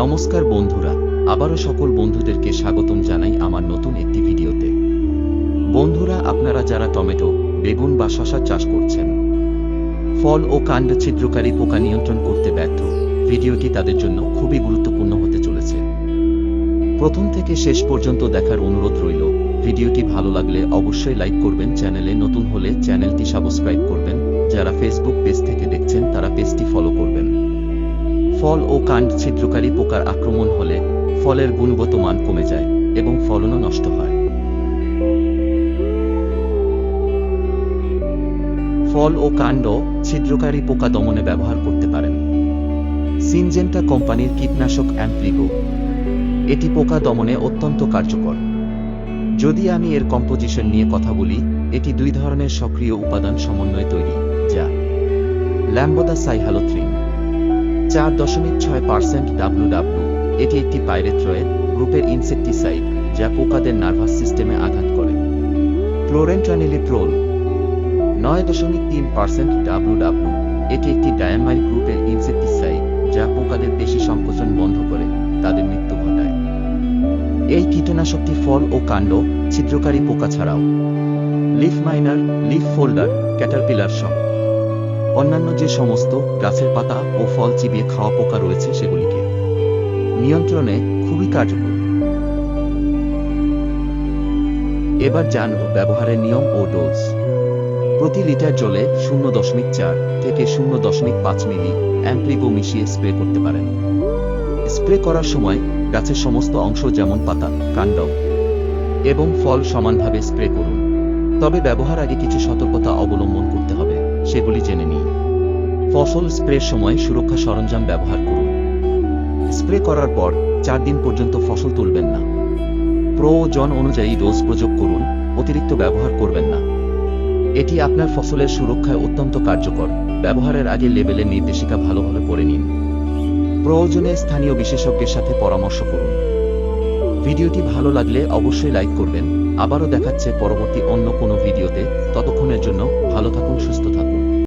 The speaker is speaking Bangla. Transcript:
নমস্কার বন্ধুরা, আবারও সকল বন্ধুদেরকে স্বাগতম জানাই আমার নতুন একটি ভিডিওতে। বন্ধুরা, আপনারা যারা টমেটো, বেগুন বা শশা চাষ করছেন, ফল ও কাণ্ড ছিদ্রকারী পোকা নিয়ন্ত্রণ করতে ব্যর্থ, ভিডিওটি তাদের জন্য খুবই গুরুত্বপূর্ণ হতে চলেছে। প্রথম থেকে শেষ পর্যন্ত দেখার অনুরোধ রইল, ভিডিওটি ভালো লাগলে অবশ্যই লাইক করবেন, চ্যানেলে নতুন হলে চ্যানেলটি সাবস্ক্রাইব করবেন, যারা ফেসবুক পেজ থেকে ফল ও কাণ্ড ছিদ্রকারী পোকার আক্রমণ হলে ফলের গুণগত মান কমে যায় এবং ফলনও নষ্ট হয়। ফল ও কাণ্ড ছিদ্রকারী পোকা দমনে ব্যবহার করতে পারেন। সিনজেন্টা কোম্পানির কীটনাশক অ্যাম্প্লিগো এটি পোকা দমনে অত্যন্ত কার্যকর। যদি আমি এর কম্পোজিশন নিয়ে কথা বলি, এটি দুই ধরনের সক্রিয় উপাদান সমন্বয়ে তৈরি, যা ল্যাম্বোদা সাইহালোথ্রিন চার দশমিক ছয় পার্সেন্ট ডাব্লু এটি একটি পাইরেথ্রয়েড গ্রুপের ইনসেকটিসাইড যা পোকাদের নার্ভাস সিস্টেমে আঘাত করে। ক্লোরেন্ট্রানিলিপ্রোল নয় দশমিক তিন পার্সেন্ট ডাব্লু ডাব্লু এটি একটি ডায়ামাইল গ্রুপের ইনসেকটিসাইড যা পোকাদের পেশি সংকোচন বন্ধ করে তাদের মৃত্যু ঘটায়। এই কীটনাশকটি ফল ও কাণ্ড ছিদ্রকারী পোকা ছাড়াও। Leaf miner, leaf folder, caterpillar সহ। অন্যান্য যে সমস্ত গাছের পাতা ও ফল চিবিয়ে খাওয়া পোকা রয়েছে সেগুলিকে নিয়ন্ত্রণে খুবই কার্যকর। এবার জানব ব্যবহারের নিয়ম ও ডোজ প্রতি লিটার জলে শূন্য দশমিক চার থেকে শূন্য দশমিক পাঁচ মিলি অ্যাম্প্লিগো মিশিয়ে স্প্রে করতে পারেন। স্প্রে করার সময় গাছের সমস্ত অংশ যেমন পাতা, কাণ্ড এবং ফল সমানভাবে স্প্রে করুন। তবে ব্যবহার আগে কিছু সতর্কতা হবে সেগুলি জেনে নিই ফসল স্প্রের সময় সুরক্ষা সরঞ্জাম ব্যবহার করুন। স্প্রে করার পর চার দিন পর্যন্ত ফসল তুলবেন না। প্রয়োজন অনুযায়ী ডোজ প্রয়োগ করুন, অতিরিক্ত ব্যবহার করবেন না। এটি আপনার ফসলের সুরক্ষায় অত্যন্ত কার্যকর। ব্যবহারের আগে লেবেলের নির্দেশিকা ভালোভাবে পড়ে নিন। প্রয়োজনে স্থানীয় বিশেষজ্ঞের সাথে পরামর্শ করুন। ভিডিওটি ভালো লাগলে অবশ্যই লাইক করবেন। আবারও দেখাচ্ছে পরবর্তী অন্য কোনো ভিডিওতে। ততক্ষণের জন্য ভালো থাকুন, সুস্থ থাকুন।